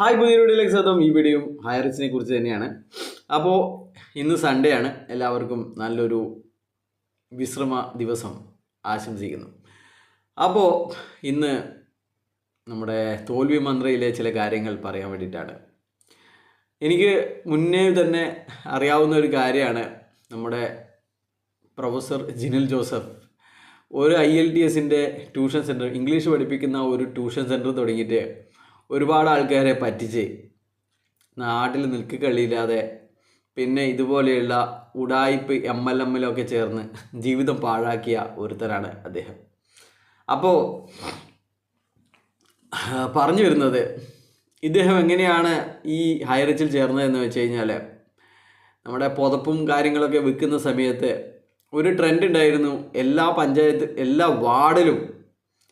Hi പുതിയ വീഡിയോയിലേക്ക് സ്വാഗതം. ഈ വീഡിയോയും ഹയറിച്ചിനെ കുറിച്ച് തന്നെയാണ്. അപ്പോൾ ഇന്ന് സൺഡേ ആണ്. എല്ലാവർക്കും നല്ലൊരു വിശ്രമ ദിവസം ആശംസിക്കുന്നു. അപ്പോൾ ഇന്ന് നമ്മുടെ തോൽവി മന്ത്രയിലെ ചില കാര്യങ്ങൾ പറയാൻ വേണ്ടിയിട്ടാണ്. എനിക്ക് മുന്നേ തന്നെ അറിയാവുന്ന ഒരു കാര്യമാണ്. നമ്മുടെ പ്രൊഫസർ ജിനിൽ ജോസഫ് ഒരു ഐ എൽ ടി എസിന്റെ ട്യൂഷൻ സെന്റർ ഇംഗ്ലീഷ് പഠിപ്പിക്കുന്ന ഒരു ട്യൂഷൻ സെന്റർ തുടങ്ങിയിട്ട് ഒരുപാട് ആൾക്കാരെ പറ്റിച്ച് നാട്ടിൽ നിൽക്കുകള്ളിയില്ലാതെ പിന്നെ ഇതുപോലെയുള്ള ഉടായിപ്പ് എം എൽ എമ്മിലൊക്കെ ചേർന്ന് ജീവിതം പാഴാക്കിയ ഒരുത്തരാണ് അദ്ദേഹം. അപ്പോൾ പറഞ്ഞു വരുന്നത് ഇദ്ദേഹം എങ്ങനെയാണ് ഈ ഹൈറിച്ചിൽ ചേർന്നതെന്ന് വെച്ച് കഴിഞ്ഞാൽ നമ്മുടെ പുതപ്പും കാര്യങ്ങളൊക്കെ വിൽക്കുന്ന സമയത്ത് ഒരു ട്രെൻഡ് ഉണ്ടായിരുന്നു. എല്ലാ പഞ്ചായത്ത് എല്ലാ വാർഡിലും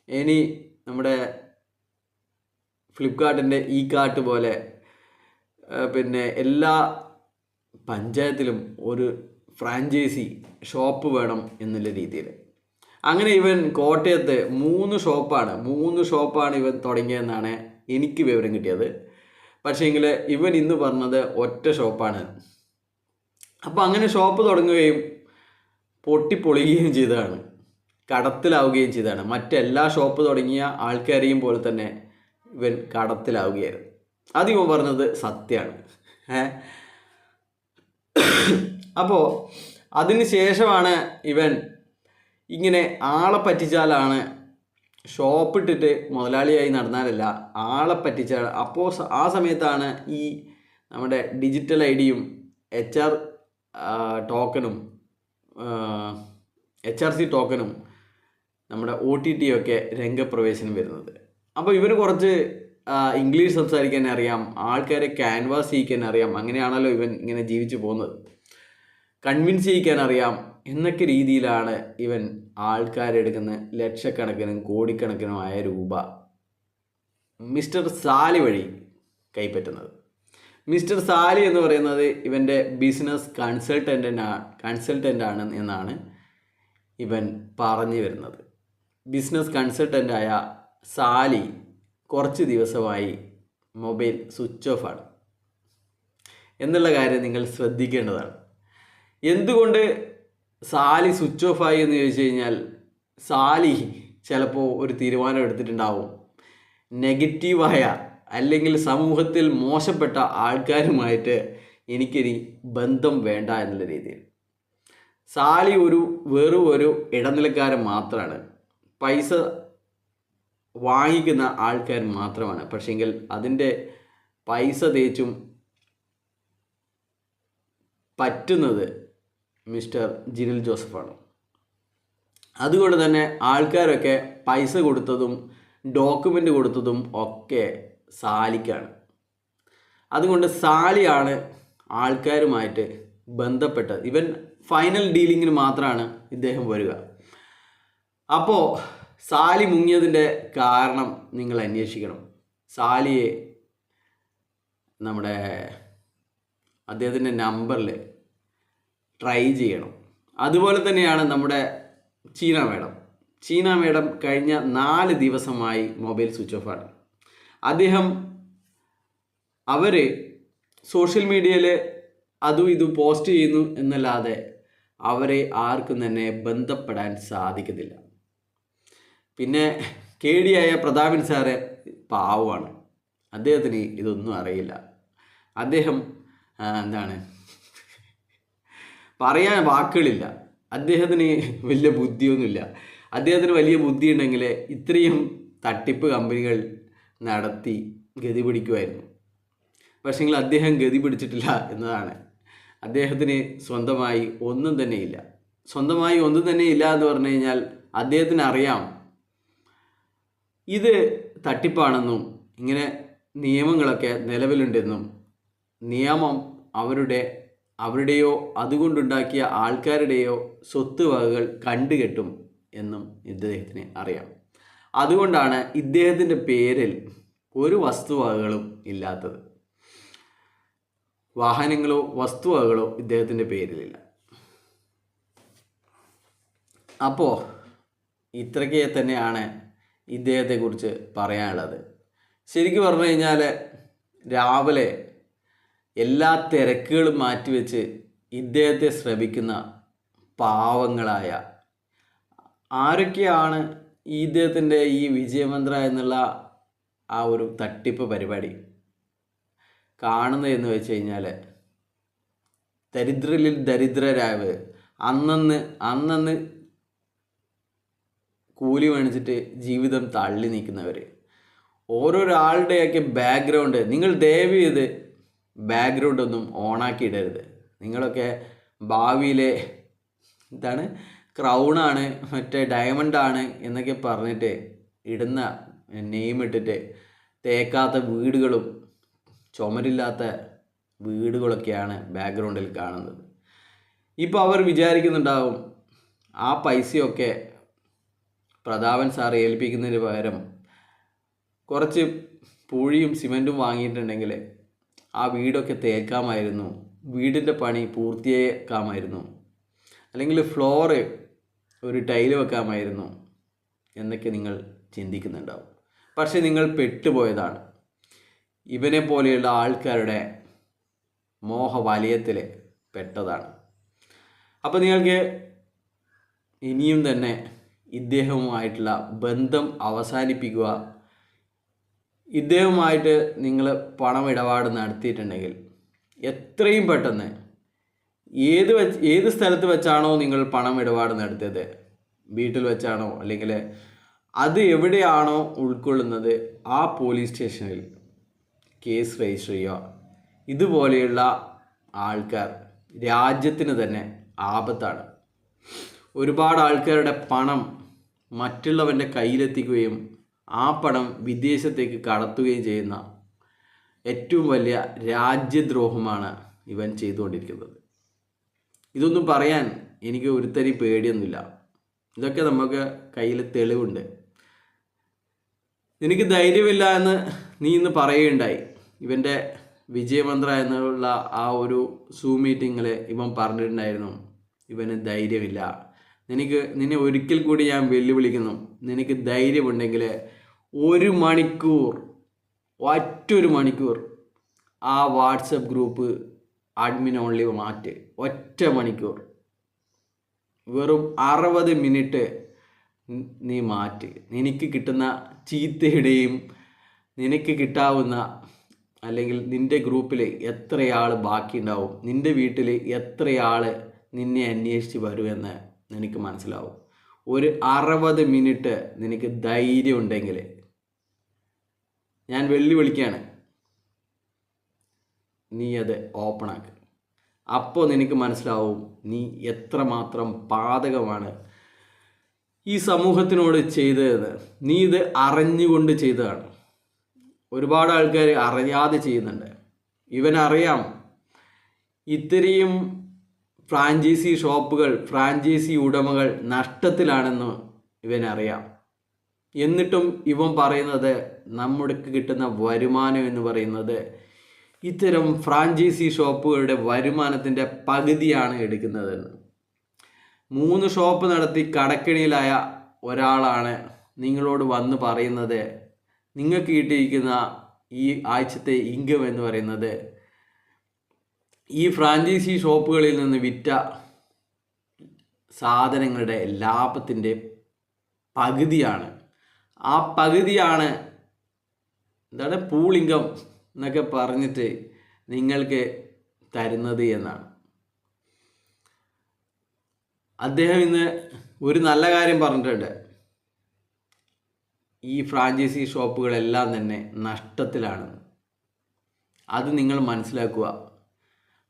ഇനി നമ്മുടെ ഫ്ലിപ്കാർട്ടിന്റെ ഈ കാർട്ട് പോലെ പിന്നെ എല്ലാ പഞ്ചായത്തിലും ഒരു ഫ്രാഞ്ചൈസി ഷോപ്പ് വേണം എന്നുള്ള രീതിയിൽ. അങ്ങനെ ഇവൻ കോട്ടയത്ത് മൂന്ന് ഷോപ്പാണ് മൂന്ന് ഷോപ്പാണ് ഇവൻ തുടങ്ങിയതെന്നാണ് എനിക്ക് വിവരം കിട്ടിയത്. പക്ഷേങ്കിൽ ഇവൻ ഇന്ന് പറഞ്ഞത് ഒറ്റ ഷോപ്പാണ്. അപ്പോൾ അങ്ങനെ ഷോപ്പ് തുടങ്ങുകയും പൊട്ടിപ്പൊളിയുകയും ചെയ്തതാണ് കടത്തിലാവുകയും ചെയ്തതാണ്. മറ്റെല്ലാ ഷോപ്പ് തുടങ്ങിയ ആൾക്കാരെയും പോലെ തന്നെ ഇവൻ കടത്തിലാവുകയായിരുന്നു. അതിവൻ പറഞ്ഞത് സത്യമാണ് അപ്പോൾ അതിന് ശേഷമാണ് ഇവൻ ഇങ്ങനെ ആളെ പറ്റിച്ചാലാണ് ഷോപ്പ് ഇട്ടിട്ട് മുതലാളിയായി നടന്നാലല്ല ആളെ പറ്റിച്ചാൽ അപ്പോൾ ആ സമയത്താണ് ഈ നമ്മുടെ ഡിജിറ്റൽ ഐ ഡിയും എച്ച് ആർ ടോക്കണും എച്ച് ആർ സി ടോക്കനും നമ്മുടെ ഒ ടി ടി ഒക്കെ രംഗപ്രവേശനം വരുന്നത്. അപ്പോൾ ഇവന് കുറച്ച് ഇംഗ്ലീഷ് സംസാരിക്കാൻ അറിയാം ആൾക്കാരെ ക്യാൻവാസ് ചെയ്യിക്കാൻ അറിയാം അങ്ങനെയാണല്ലോ ഇവൻ ഇങ്ങനെ ജീവിച്ചു പോകുന്നത്. കൺവിൻസ് ചെയ്യിക്കാൻ അറിയാം എന്നൊക്കെ രീതിയിലാണ് ഇവൻ ആൾക്കാരെടുക്കുന്ന ലക്ഷക്കണക്കിനും കോടിക്കണക്കിനുമായ രൂപ മിസ്റ്റർ സാലി വഴി കൈപ്പറ്റുന്നത്. മിസ്റ്റർ സാലി എന്ന് പറയുന്നത് ഇവന്റെ ബിസിനസ് കൺസൾട്ടന്റ് കൺസൾട്ടന്റ് ആണ് എന്നാണ് ഇവൻ പറഞ്ഞു വരുന്നത്. ബിസിനസ് കൺസൾട്ടന്റായ സാലി കുറച്ച് ദിവസമായി മൊബൈൽ സ്വിച്ച് ഓഫ് ആണ്. എന്നുള്ള കാര്യം നിങ്ങൾ ശ്രദ്ധിക്കേണ്ടതാണ്. എന്തുകൊണ്ട് സാലി സ്വിച്ച് ഓഫ് ആയി എന്ന് ചോദിച്ചു കഴിഞ്ഞാൽ സാലി ചിലപ്പോൾ ഒരു തീരുമാനം എടുത്തിട്ടുണ്ടാവും. നെഗറ്റീവായ അല്ലെങ്കിൽ സമൂഹത്തിൽ മോശപ്പെട്ട ആൾക്കാരുമായിട്ട് എനിക്കിനി ബന്ധം വേണ്ട എന്നുള്ള രീതിയിൽ. സാലി ഒരു വെറും ഒരു ഇടനിലക്കാരൻ മാത്രമാണ് പൈസ വാങ്ങിക്കുന്ന ആൾക്കാർ മാത്രമാണ്. പക്ഷേങ്കിൽ അതിന്റെ പൈസ തേച്ചും പറ്റുന്നത് മിസ്റ്റർ ജിനിൽ ജോസഫാണ്. അതുകൊണ്ട് തന്നെ ആൾക്കാരൊക്കെ പൈസ കൊടുത്തതും ഡോക്യുമെന്റ് കൊടുത്തതും ഒക്കെ സാലിക്കാണ്. അതുകൊണ്ട് സാലിയാണ് ആൾക്കാരുമായിട്ട് ബന്ധപ്പെട്ടത്. ഇവൻ ഫൈനൽ ഡീലിങ്ങിന് മാത്രമാണ് ഇദ്ദേഹം വരിക. അപ്പോൾ സാലി മുങ്ങിയതിന്റെ കാരണം നിങ്ങൾ അന്വേഷിക്കണം. സാലിയെ നമ്മുടെ അദ്ദേഹത്തിന്റെ നമ്പറിൽ ട്രൈ ചെയ്യണം. അതുപോലെ തന്നെയാണ് നമ്മുടെ ചീന മേഡം. ചീന മേഡം കഴിഞ്ഞ നാല് ദിവസമായി മൊബൈൽ സ്വിച്ച് ഓഫ് ആണ്. അദ്ദേഹം അവർ സോഷ്യൽ മീഡിയയിൽ അതും ഇതും പോസ്റ്റ് ചെയ്യുന്നു എന്നല്ലാതെ അവരെ ആർക്കും തന്നെ ബന്ധപ്പെടാൻ സാധിക്കത്തില്ല. പിന്നെ കേടിയായ പ്രതാപൻ സാറ് പാവമാണ്. അദ്ദേഹത്തിന് ഇതൊന്നും അറിയില്ല. അദ്ദേഹം എന്താണ്? പറയാൻ വാക്കുകളില്ല. അദ്ദേഹത്തിന് വലിയ ബുദ്ധിയൊന്നുമില്ല. അദ്ദേഹത്തിന് വലിയ ബുദ്ധി ഉണ്ടെങ്കിൽ ഇത്രയും തട്ടിപ്പ് കമ്പനികൾ നടത്തി ഗതി പിടിക്കുമായിരുന്നു. പക്ഷേങ്കിൽ അദ്ദേഹം ഗതി പിടിച്ചിട്ടില്ല എന്നതാണ്. അദ്ദേഹത്തിന് സ്വന്തമായി ഒന്നും തന്നെ ഇല്ല. സ്വന്തമായി ഒന്നും തന്നെ ഇല്ല എന്ന് പറഞ്ഞു കഴിഞ്ഞാൽ അദ്ദേഹത്തിന് അറിയാം ഇത് തട്ടിപ്പാണെന്നും ഇങ്ങനെ നിയമങ്ങളൊക്കെ നിലവിലുണ്ടെന്നും നിയമം അവരുടെ അവരുടെയോ അതുകൊണ്ടുണ്ടാക്കിയ ആൾക്കാരുടെയോ സ്വത്ത് വകകൾ കണ്ടുകെട്ടും എന്നും ഇദ്ദേഹത്തിന് അറിയാം. അതുകൊണ്ടാണ് ഇദ്ദേഹത്തിന്റെ പേരിൽ ഒരു വസ്തുവകകളും ഇല്ലാത്തത്. വാഹനങ്ങളോ വസ്തുവകകളോ ഇദ്ദേഹത്തിന്റെ പേരിലില്ല. അപ്പോൾ ഇത്രയ്ക്ക് തന്നെയാണ് ഇദ്ദേഹത്തെക്കുറിച്ച് പറയാനുള്ളത്. ശരിക്കും പറഞ്ഞു കഴിഞ്ഞാൽ രാവിലെ എല്ലാ തിരക്കുകളും മാറ്റിവെച്ച് ഇദ്ദേഹത്തെ ശ്രമിക്കുന്ന പാവങ്ങളായ ആരൊക്കെയാണ് ഇദ്ദേഹത്തിന്റെ ഈ വിജയമന്ത്ര എന്നുള്ള ആ ഒരു തട്ടിപ്പ് പരിപാടി കാണുന്നതെന്ന് വെച്ച് കഴിഞ്ഞാൽ ദരിദ്രരിൽ ദരിദ്രരായവ് അന്നന്ന് അന്നന്ന് കൂലി മേടിച്ചിട്ട് ജീവിതം തള്ളി നിൽക്കുന്നവർ ഓരോരാളുടെയൊക്കെ ബാക്ക്ഗ്രൗണ്ട് നിങ്ങൾ ദയവ് ചെയ്ത് ബാക്ക്ഗ്രൗണ്ട് ഒന്നും ഓണാക്കി ഇടരുത് നിങ്ങളൊക്കെ ഭാവിയിലെ എന്താണ് ക്രൗണാണ് മറ്റേ ഡയമണ്ടാണ് എന്നൊക്കെ പറഞ്ഞിട്ട് ഇടുന്ന നെയിം ഇട്ടിട്ട് തേക്കാത്ത വീടുകളും ചുമരില്ലാത്ത വീടുകളൊക്കെയാണ് ബാക്ക്ഗ്രൗണ്ടിൽ കാണുന്നത്. ഇപ്പോൾ അവർ വിചാരിക്കുന്നുണ്ടാവും ആ പൈസയൊക്കെ പ്രതാപൻ സാർ ഏൽപ്പിക്കുന്നതിന് പകരം കുറച്ച് പൂഴിയും സിമന്റും വാങ്ങിയിട്ടുണ്ടെങ്കിൽ ആ വീടൊക്കെ തേക്കാമായിരുന്നു. വീടിന്റെ പണി പൂർത്തിയാക്കാമായിരുന്നു. അല്ലെങ്കിൽ ഫ്ലോറ് ഒരു ടൈൽ വെക്കാമായിരുന്നു എന്നൊക്കെ നിങ്ങൾ ചിന്തിക്കുന്നുണ്ടാവും. പക്ഷേ നിങ്ങൾ പെട്ടുപോയതാണ്. ഇവനെ പോലെയുള്ള ആൾക്കാരുടെ മോഹവലയത്തിൽ പെട്ടതാണ്. അപ്പോൾ നിങ്ങൾക്ക് ഇനിയും തന്നെ ഇദ്ദേഹവുമായിട്ടുള്ള ബന്ധം അവസാനിപ്പിക്കുക. ഇദ്ദേഹവുമായിട്ട് നിങ്ങൾ പണമിടപാട് നടത്തിയിട്ടുണ്ടെങ്കിൽ എത്രയും പെട്ടെന്ന് ഏത് വെച്ച് ഏത് സ്ഥലത്ത് വെച്ചാണോ നിങ്ങൾ പണം ഇടപാട് നടത്തിയത്? വീട്ടിൽ വെച്ചാണോ? അല്ലെങ്കിൽ അത് എവിടെയാണോ ഉൾക്കൊള്ളുന്നത്? ആ പോലീസ് സ്റ്റേഷനിൽ കേസ് രജിസ്റ്റർ ചെയ്യുക. ഇതുപോലെയുള്ള ആൾക്കാർ രാജ്യത്തിന് തന്നെ ആപത്താണ്. ഒരുപാട് ആൾക്കാരുടെ പണം മറ്റുള്ളവന്റെ കയ്യിലെത്തിക്കുകയും ആ പണം വിദേശത്തേക്ക് കടത്തുകയും ചെയ്യുന്ന ഏറ്റവും വലിയ രാജ്യദ്രോഹമാണ് ഇവൻ ചെയ്തുകൊണ്ടിരിക്കുന്നത്. ഇതൊന്നും പറയാൻ എനിക്ക് ഒരുത്തരി പേടിയൊന്നുമില്ല. ഇതൊക്കെ നമുക്ക് കയ്യിൽ തെളിവുണ്ട്. നിനക്ക് ധൈര്യമില്ല എന്ന് നീ ഇന്ന് പറയുകയുണ്ടായി. ഇവന്റെ വിജയമന്ത്ര എന്നുള്ള ആ ഒരു സൂ മീറ്റിങ്ങിൽ ഇവൻ പറഞ്ഞിട്ടുണ്ടായിരുന്നു ഇവന് ധൈര്യമില്ല. നിനക്ക് നിന്നെ ഒരിക്കൽ കൂടി ഞാൻ വെല്ലുവിളിക്കുന്നു. നിനക്ക് ധൈര്യമുണ്ടെങ്കിൽ ഒരു മണിക്കൂർ ഒറ്റൊരു മണിക്കൂർ ആ വാട്സപ്പ് ഗ്രൂപ്പ് അഡ്മിൻ ഓൺലി മാറ്റ്. ഒറ്റ മണിക്കൂർ. വെറും അറുപത് മിനിറ്റ് നീ മാറ്റ്. നിനക്ക് കിട്ടുന്ന ചീത്തയുടെയും നിനക്ക് കിട്ടാവുന്ന അല്ലെങ്കിൽ നിന്റെ ഗ്രൂപ്പിൽ എത്രയാൾ ബാക്കിയുണ്ടാവും നിന്റെ വീട്ടിൽ എത്രയാൾ നിന്നെ അന്വേഷിച്ച് വരുമെന്ന് നിനക്ക് മനസ്സിലാവും. ഒരു അറുപത് മിനിറ്റ് നിനക്ക് ധൈര്യം ഉണ്ടെങ്കിൽ ഞാൻ വെല്ലുവിളിക്കുകയാണ് നീ അത് ഓപ്പൺ ആക്ക്. അപ്പോൾ നിനക്ക് മനസ്സിലാവും നീ എത്രമാത്രം പാതകമാണ് ഈ സമൂഹത്തിനോട് ചെയ്തതെന്ന്. നീ ഇത് അറിഞ്ഞുകൊണ്ട് ചെയ്തതാണ്. ഒരുപാട് ആൾക്കാർ അറിയാതെ ചെയ്യുന്നുണ്ട്. ഇവനറിയാം. ഇത്രയും ഫ്രാഞ്ചൈസി ഷോപ്പുകൾ ഫ്രാഞ്ചൈസി ഉടമകൾ നഷ്ടത്തിലാണെന്ന് ഇവനറിയാം. എന്നിട്ടും ഇവൻ പറയുന്നത് നമ്മുടെ കിട്ടുന്ന വരുമാനം എന്ന് പറയുന്നത് ഇത്തരം ഫ്രാഞ്ചൈസി ഷോപ്പുകളുടെ വരുമാനത്തിന്റെ പകുതിയാണ് എടുക്കുന്നതെന്ന്. മൂന്ന് ഷോപ്പ് നടത്തി കടക്കിണിയിലായ ഒരാളാണ് നിങ്ങളോട് വന്ന് പറയുന്നത്. നിങ്ങൾക്ക് കിട്ടിയിരിക്കുന്ന ഈ ആഴ്ചത്തെ ഇൻകം എന്ന് പറയുന്നത് ഈ ഫ്രാഞ്ചൈസി ഷോപ്പുകളിൽ നിന്ന് വിറ്റ സാധനങ്ങളുടെ ലാഭത്തിന്റെ പകുതിയാണ്. ആ പകുതിയാണ് എന്താണ് പൂളിംഗം എന്നൊക്കെ പറഞ്ഞിട്ട് നിങ്ങൾക്ക് തരുന്നത് എന്നാണ്. അദ്ദേഹം ഇന്ന് ഒരു നല്ല കാര്യം പറഞ്ഞിട്ടുണ്ട്. ഈ ഫ്രാഞ്ചൈസി ഷോപ്പുകളെല്ലാം തന്നെ നഷ്ടത്തിലാണ്. അത് നിങ്ങൾ മനസ്സിലാക്കുക.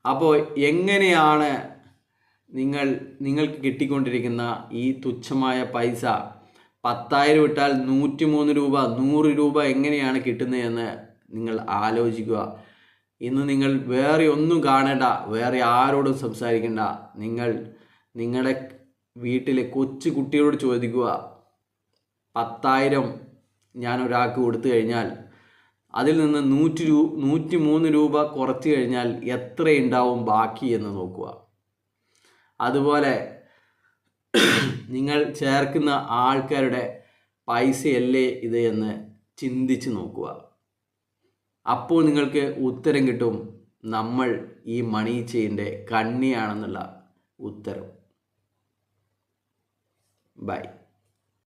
അപ്പോൾ എങ്ങനെയാണ് നിങ്ങൾ നിങ്ങൾക്ക് കിട്ടിക്കൊണ്ടിരിക്കുന്ന ഈ തുച്ഛമായ പൈസ? പത്തായിരം ഇട്ടാൽ നൂറ്റി മൂന്ന് രൂപ നൂറ് രൂപ എങ്ങനെയാണ് കിട്ടുന്നതെന്ന് നിങ്ങൾ ആലോചിക്കുക. ഇന്ന് നിങ്ങൾ വേറെ ഒന്നും കാണേണ്ട വേറെ ആരോടും സംസാരിക്കേണ്ട. നിങ്ങൾ നിങ്ങളുടെ വീട്ടിലെ കൊച്ചു കുട്ടിയോട് ചോദിക്കുക. പത്തായിരം ഞാൻ ഒരാൾക്ക് കൊടുത്തു കഴിഞ്ഞാൽ അതിൽ നിന്ന് നൂറ്റി രൂ നൂറ്റി മൂന്ന് രൂപ കുറച്ച് കഴിഞ്ഞാൽ എത്ര ഉണ്ടാവും ബാക്കി എന്ന് നോക്കുക. അതുപോലെ നിങ്ങൾ ചേർക്കുന്ന ആൾക്കാരുടെ പൈസയല്ലേ ഇത് എന്ന് ചിന്തിച്ച് നോക്കുക. അപ്പോൾ നിങ്ങൾക്ക് ഉത്തരം കിട്ടും നമ്മൾ ഈ മണി ചെയിന്റെ കണ്ണിയാണെന്നുള്ള ഉത്തരം. ബൈ